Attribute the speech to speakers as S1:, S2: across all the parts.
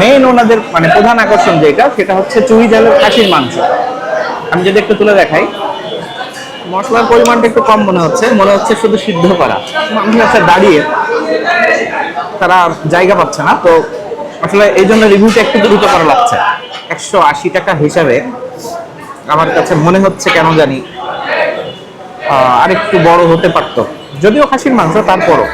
S1: Main ওনাদের মানে প্রধান আকর্ষণ যেটা, সেটা হচ্ছে চুই জালের খাসির মাংস। আমি যদি একটু তুলে দেখাই। মশলার পরিমাণটা একটু কম মনে হচ্ছে। মনে হচ্ছে শুধু সিদ্ধ করা। মানুষ আছে দাঁড়িয়ে তারা জায়গা পাচ্ছে না। তো আসলে এই জন্য রিভিউটা একটু দ্রুত করা লাগছে। একশো আশি টাকা হিসাবে আমার কাছে মনে হচ্ছে কেন জানি আরেকটু বড় হতে পারতো। যদিও খাসির মাংস, তারপরও।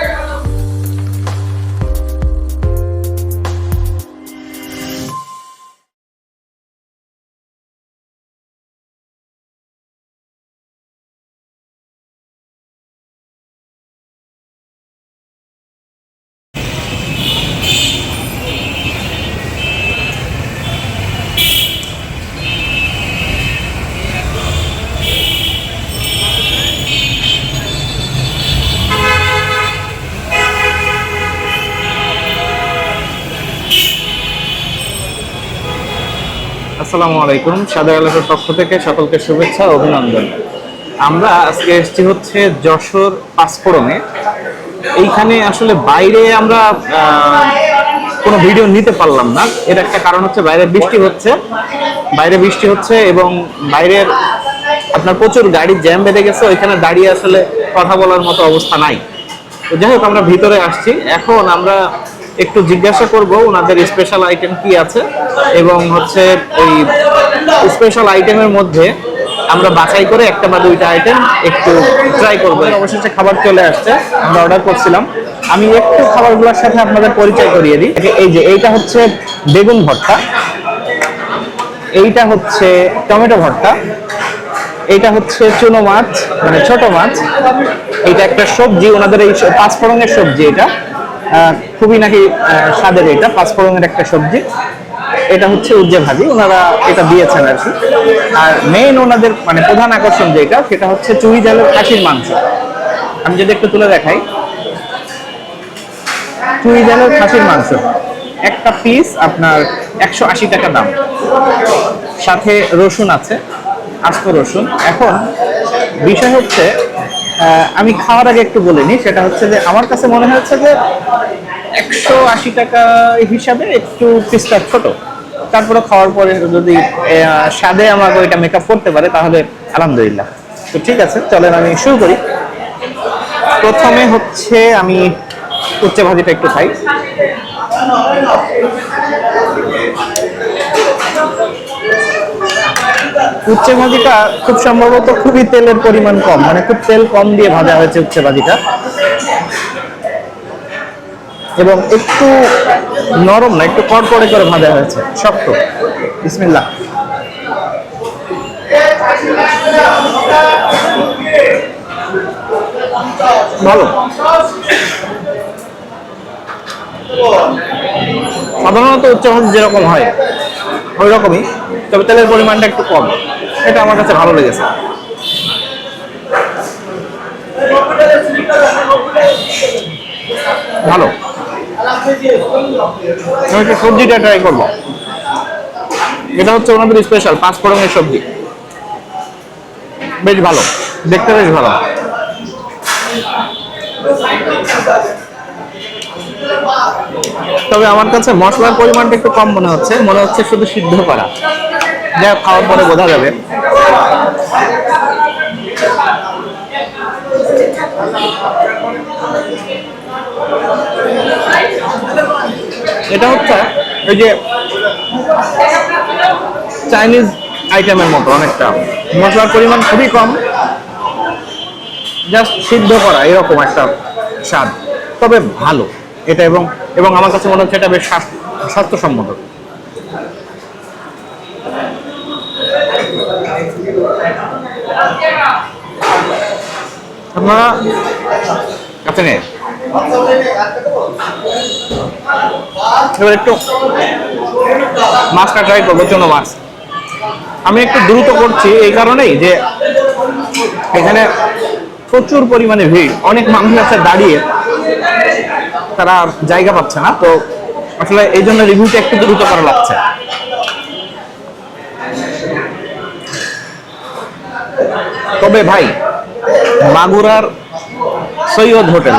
S1: আসসালামু আলাইকুম। সাদা আলোকের পক্ষ থেকে সকলকে শুভেচ্ছা অভিনন্দন। আমরা আজকে এসেছি হচ্ছে যশোর পাঁচফোড়নে। এইখানে আসলে বাইরে আমরা কোনো ভিডিও নিতে পারলাম না। এর একটা কারণ হচ্ছে বাইরে বৃষ্টি হচ্ছে। বাইরে বৃষ্টি হচ্ছে এবং বাইরের আপনার প্রচুর গাড়ির জ্যাম বেঁধে গেছে। ওইখানে দাঁড়িয়ে আসলে কথা বলার মতো অবস্থা নাই। তো যাই হোক, আমরা ভিতরে আসছি। এখন আমরা একটু জিজ্ঞাসা করব, ওনাদের স্পেশাল আইটেম কি আছে? এবং হচ্ছে ওই স্পেশাল আইটেমের মধ্যে আমরা বাছাই করে একটা বা দুইটা আইটেম একটু ট্রাই করব। অবশেষে খাবার চলে আসছে, আমরা অর্ডার করছিলাম। আমি একটু খাবারগুলোর সাথে আপনাদের পরিচয় করিয়ে দিই। এই যে, এইটা হচ্ছে বেগুন ভর্তা, এইটা হচ্ছে টমেটো ভর্তা, এইটা হচ্ছে চুনো মাছ মানে ছোট মাছ, এইটা একটা সবজি, ওনাদের এই স- পাঁচফোড়নের সবজি এটা। খুবই নাকি স্বাদের এটা পাঁচফোড়নের একটা সবজি। এটা হচ্ছে উজ্জে ভাজি, ওনারা এটা দিয়েছেন আর কি। আর মেইন ওনাদের মানে প্রধান আকর্ষণ যেটা, সেটা হচ্ছে চুই জালের খাসির মাংস। আমি যদি একটু তুলে দেখাই। চুই জালের খাসির মাংস, একটা পিস আপনার একশো আশি টাকা দাম। সাথে রসুন আছে, আস্ত রসুন। এখন বিষয় হচ্ছে আমি খাওয়ার আগে একটু বলে নিই, সেটা হচ্ছে যে আমার কাছে মনে হচ্ছে যে একশো আশি টাকা হিসাবে একটু পিসটা ছোট। তারপরে খাওয়ার পরে যদি স্বাদে আমাকে ওইটা মেকআপ করতে পারে, তাহলে আলহামদুলিল্লাহ। তো ঠিক আছে, চলেন আমি শুরু করি। প্রথমে হচ্ছে আমি উচ্চে ভাজিটা একটু খাই। উচ্চে ভাজিটা খুব সম্ভবত খুবই তেলের পরিমাণ কম মানে খুব তেল কম দিয়ে ভাজা হয়েছে উচ্চে ভাজিটা এবং একটু নরম না, একটু কড়কড়ে করে ভাজা হয়েছে, শক্ত। বিসমিল্লাহ। ভালো। সাধারণত উচ্চ যেরকম হয় ওই রকমই তবে তেলের পরিমাণটা একটু কম। এটা আমার কাছে ভালো লেগেছে। ভালো। সবজিটা ট্রাই করব। এটা হচ্ছে ওনাদের স্পেশাল পাঁচ ফোড়নের সবজি। বেশ ভালো। দেখতে বেশ ভালো। তবে আমার কাছে মশলার পরিমাণটা একটু কম মনে হচ্ছে মনে হচ্ছে শুধু সিদ্ধ করা। যা খাওয়ার পরে বোঝা যাবে। এটা হচ্ছে ওই যে চাইনিজ আইটেমের মতো অনেকটা। মশলার পরিমাণ খুবই কম। জাস্ট সিদ্ধ করা, এরকম একটা স্বাদ। তবে ভালো। এটা এবং এবং আমার কাছে মনে হচ্ছে এটা বেশ স্বাস্থ্য- স্বাস্থ্যসম্মত। এবার একটু মাছটা করব মাছ আমি একটু দ্রুত করছি এই কারণেই যে এখানে প্রচুর পরিমাণে ভিড়। অনেক মানুষ আছে দাঁড়িয়ে। তারা জায়গা পাচ্ছে না। তো আসলে এই জন্য রিভিউটা একটু দ্রুত করা লাগছে। তবে ভাই, মাগুরার সৈয়দ হোটেল।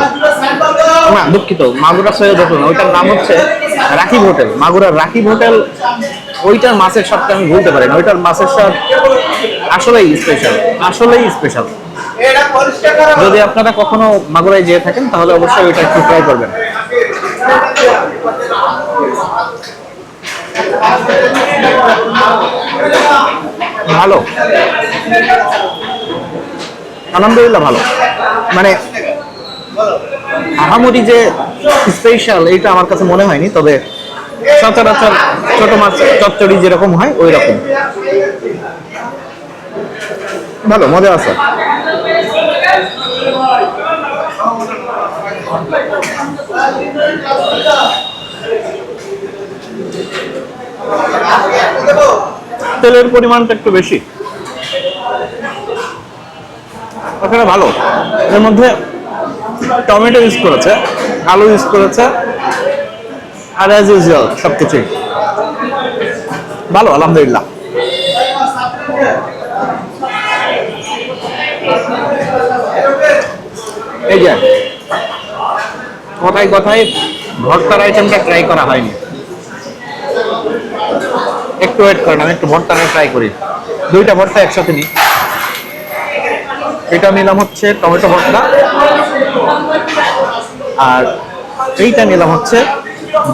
S1: না, দুঃখিত মাগুরা সৈয়দ হোটেল ওইটার নাম হচ্ছে রাকিব হোটেল। মাগুরার রাকিব হোটেল, ওইটার মাছের স্বাদটা আমি ভুলতে পারি না। ওইটার মাছের স্বাদ আসলেই স্পেশাল আসলেই স্পেশাল যদি আপনারা কখনো মাগুরায় যেয়ে থাকেন, তাহলে অবশ্যই ওইটা একটু ট্রাই করবেন। ভালো। আলহামদুলিল্লাহ ভালো। মানে আহামরি যে স্পেশাল এইটা আমার কাছে মনে হয়নি, তবে সচরাচর ছোট মাছ, চচ্চড়ি যেরকম হয় ওই রকম ভালো, মজা আছে। তেলের পরিমাণটা একটু বেশি। ভালো। এর মধ্যে টমেটো ইউজ করেছে, আলু ইউজ করেছে, আর অ্যাজ ইউজুয়াল সব কিছুই ভালো, আলহামদুলিল্লাহ। এই যে, কথায় কথায় ভর্তার আইটেমটা ট্রাই করা হয়নি। একটু ওয়েট করেন, আমি একটু ভর্তাটা ট্রাই করি। দুইটা ভর্তা একসাথে নিই। এটা নিলাম হচ্ছে টমেটো ভর্তা। আর এইটা নিলাম হচ্ছে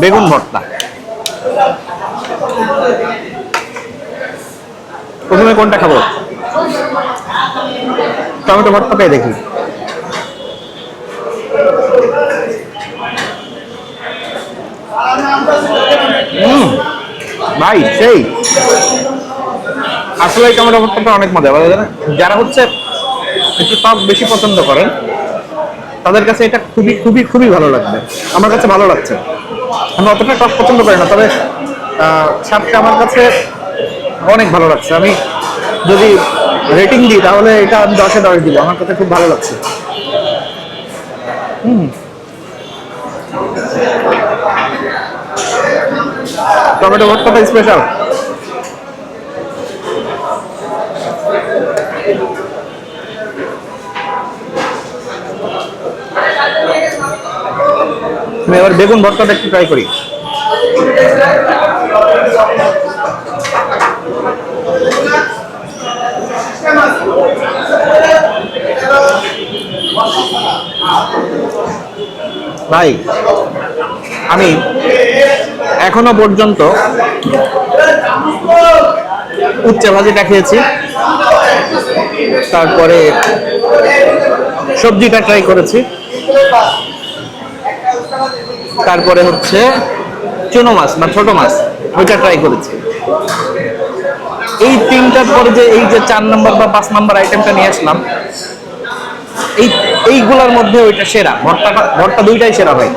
S1: বেগুন ভর্তা। প্রথমে কোনটা খাব? টমেটো ভর্তা পেয়ে দেখি। ভাই, সেই। আসলে এই টমেটো অনেক মজা বলে? যারা হচ্ছে একটু টক বেশি পছন্দ করেন, তাদের কাছে এটা খুবই খুবই খুবই ভালো লাগবে। আমার কাছে ভালো লাগছে। আমি অতটা টক পছন্দ করি না, তবে স্বাদটা আমার কাছে অনেক ভালো লাগছে। আমি যদি রেটিং দিই, তাহলে এটা আমি দশে দশ দিব। আমার কাছে খুব ভালো লাগছে। হুম। টমেটো ভর্তাটা স্পেশাল আমি এবার বেগুন ভর্তাটা একটু ট্রাই করি। ভাই আমি এখনও পর্যন্ত উচ্চে ভাজিটা খেয়েছি। তারপরে সবজিটা ট্রাই করেছি। তারপরে হচ্ছে চুনো মাছ বা ছোট মাছ, ওইটা ট্রাই করেছি। এই তিনটার পরে যে এই যে চার নম্বর বা পাঁচ নম্বর আইটেমটা নিয়ে আসলাম, এই, এইগুলোর মধ্যে ওইটা সেরা। ভর্তাটা ভর্তা দুইটাই সেরা ভাই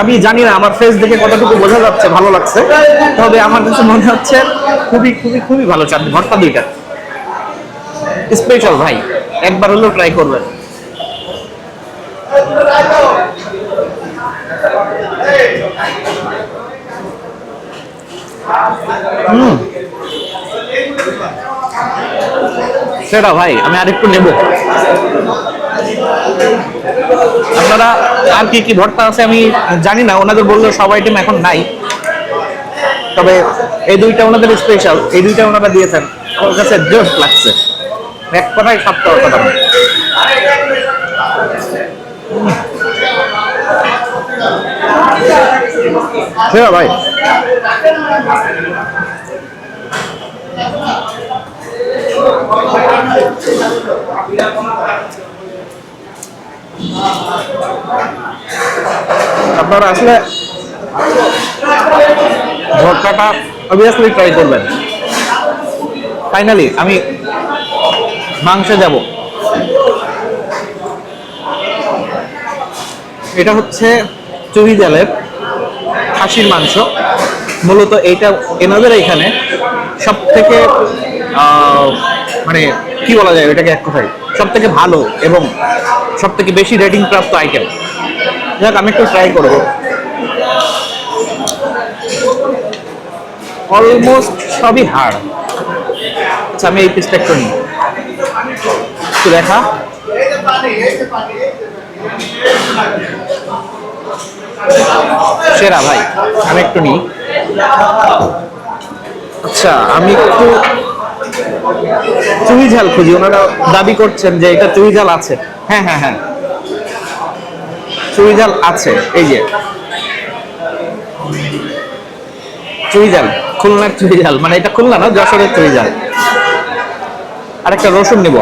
S1: আমি জানি না, আমার ফেস দেখে কতটুকু বোঝা যাচ্ছে, ভালো লাগছে। তবে আমার কাছে মনে হচ্ছে খুবই খুবই খুবই ভালো চাটনি, ভর্তা দুইটা। স্পেশাল ভাই, একবার হলেও ট্রাই করবেন। হুম। সেটা ভাই, আমি আরেকটু নেব। আপনারা আর কি কি ভর্তা আছে আমি জানি না, ওনাদের বলল সব আইটেম এখন নাই। তবে এই দুইটা ওনাদের স্পেশাল এই দুইটা ওনারা দিয়েছেন। আমার কাছে জোশ লাগছে। এক কথায় সাতটা অসাধারণ সেরা ভাই। আপনারা আসলে ভর্তাটা অবভিয়াসলি ট্রাই করবেন। ফাইনালি আমি মাংসে যাব। এটা হচ্ছে চুরি জালের খাসির মাংস। মূলত এইটা এনাদের এখানে সব থেকে মানে কি বলা যায় এটাকে এক কথায়? সব থেকে ভালো এবং সব থেকে বেশি রেটিং প্রাপ্ত আইটেম যাক, আমি একটু ট্রাই করব। অলমোস্ট সবই হাড়। আচ্ছা আমি এই পিসটা একটু নিই। একটু দেখা। সেরা ভাই, আমি একটু নিই। আচ্ছা আমি একটু চুই ঝাল খুঁজি, ওনারা দাবি করছেন যে এটা চুই ঝাল আছে। হ্যাঁ হ্যাঁ হ্যাঁ। চুই ঝাল আছে, এই যে। চুই ঝাল, খুলনার চুই ঝাল মানে এটা খুলনা না, যশোরের চুই ঝাল। আর একটা রসুন নিব।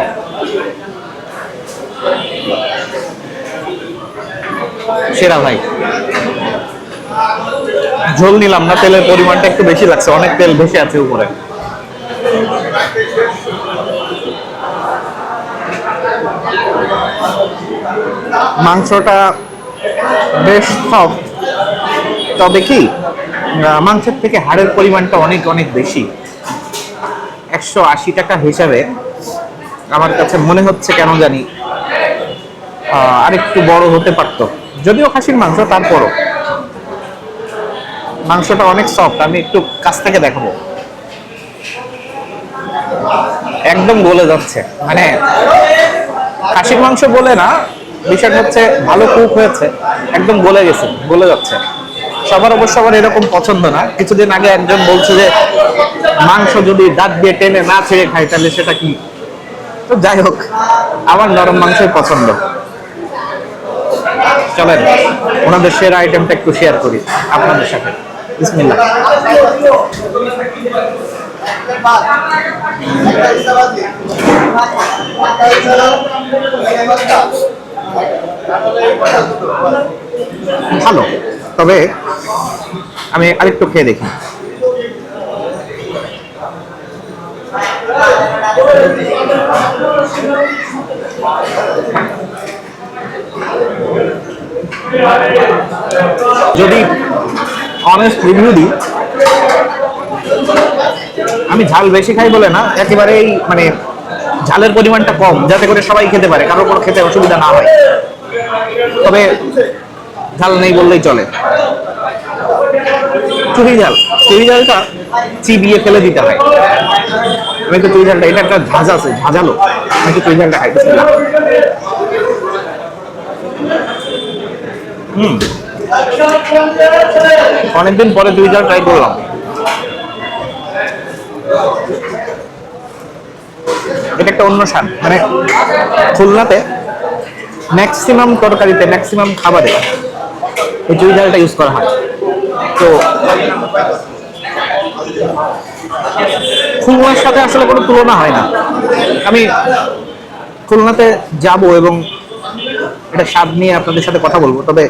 S1: সেরা ভাই। ঝোল নিলাম না, তেলের পরিমাণটা একটু বেশি লাগছে, অনেক তেল বেশি আছে উপরে। মাংসটা বেশ সফট তবে কি মাংসের থেকে হাড়ের পরিমাণটা অনেক অনেক বেশি। একশো আশি টাকা হিসাবে আমার কাছে মনে হচ্ছে কেন জানি আরেকটু বড় হতে পারতো। যদিও খাসির মাংস, তারপরও। মাংসটা অনেক সফট আমি একটু কাছ থেকে দেখাবো। একদম গলে যাচ্ছে। মানে খাসির মাংস বলে না বিষয়টা হচ্ছে ভালো কুক হয়েছে, একদম গলে গেছে, গলে যাচ্ছে। সবার অবশ্য আবার এরকম পছন্দ না। কিছুদিন আগে একজন বলছে যে, মাংস যদি দাঁত দিয়ে টেনে না ছেড়ে খাই, তাহলে সেটা কি? তো যাই হোক, আমার নরম মাংসই পছন্দ। চলেন, ওনাদের সেরা আইটেমটা একটু শেয়ার করি, আপনাদের সাথে। বিসমিল্লাহ। ভালো, তবে আমি আরেকটু খেয়ে দেখি। যদি অনেস্ট রিভিউ দিই, আমি ঝাল বেশি খাই বলে না, একেবারেই মানে ঝালের পরিমাণটা কম, যাতে করে সবাই খেতে পারে, কারোর কোনো খেতে অসুবিধা না হয়। তবে ঝাল নেই বললেই চলে। চুরি ঝাল, চুরি ঝালটা চিবিয়ে ফেলে দিতে হয়। আমি একটু চুরি ঝালটা, এটা একটা ঝাঁজ আছে ঝাঁঝালো আমি একটু চুরি ঝালটা খাই বিসমিল্লাহ। হুম। অনেকদিন পরে দুই ঝাল ট্রাই করলাম। এটা একটা অন্য স্বাদ। মানে খুলনাতে ম্যাক্সিমাম তরকারিতে ম্যাক্সিমাম খাবারে এই চুই ঝালটা ইউজ করা হয়। তো খুলনার সাথে আসলে কোনো তুলনা হয় না। আমি খুলনাতে যাব এবং এটা স্বাদ নিয়ে আপনাদের সাথে কথা বলব, তবে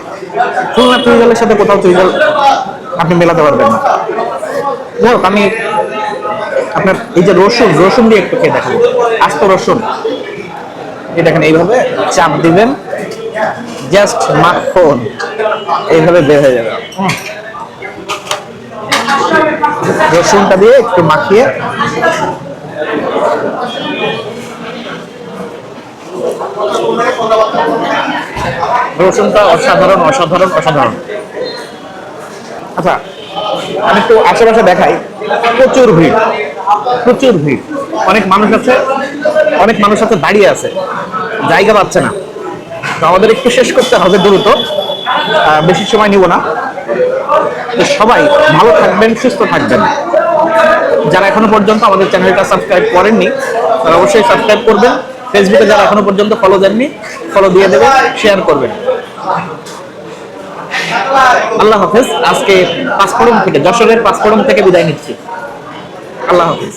S1: খুলনা চুই ঝালের সাথে কোথাও চুই ঝাল আপনি মেলাতে পারবেন না। যাই হোক, আমি আপনার এই যে রসুন রসুন দিয়ে একটু খেয়ে দেখাবো আস্ত রসুন। এই দেখেন, এইভাবে চাপ দিবেন। জাস্ট মাখন। এইভাবে বের হয়ে যাবে। রসুনটা দিয়ে একটু মাখিয়ে রসুনটা অসাধারণ অসাধারণ অসাধারণ। আচ্ছা আমি একটু আশেপাশে দেখাই। প্রচুর ভিড়। প্রচুর ভিড়। অনেক মানুষ আছে, অনেক মানুষ আছে, দাঁড়িয়ে আছে। জায়গা পাচ্ছে না। তো আমাদের একটু শেষ করতে হবে দ্রুত। বেশি সময় নিব না। তো সবাই ভালো থাকবেন, সুস্থ থাকবেন। যারা এখনও পর্যন্ত আমাদের চ্যানেলটা সাবস্ক্রাইব করেননি, তারা অবশ্যই সাবস্ক্রাইব করবেন। ফেসবুকে যারা এখনও পর্যন্ত ফলো দেননি ফলো দিয়ে দেবেন শেয়ার করবেন। আল্লাহ হাফেজ। আজকে পাঁচফোড়ন থেকে, যশোরের পাঁচফোড়ন থেকে বিদায় নিচ্ছি। আল্লাহ হাফেজ।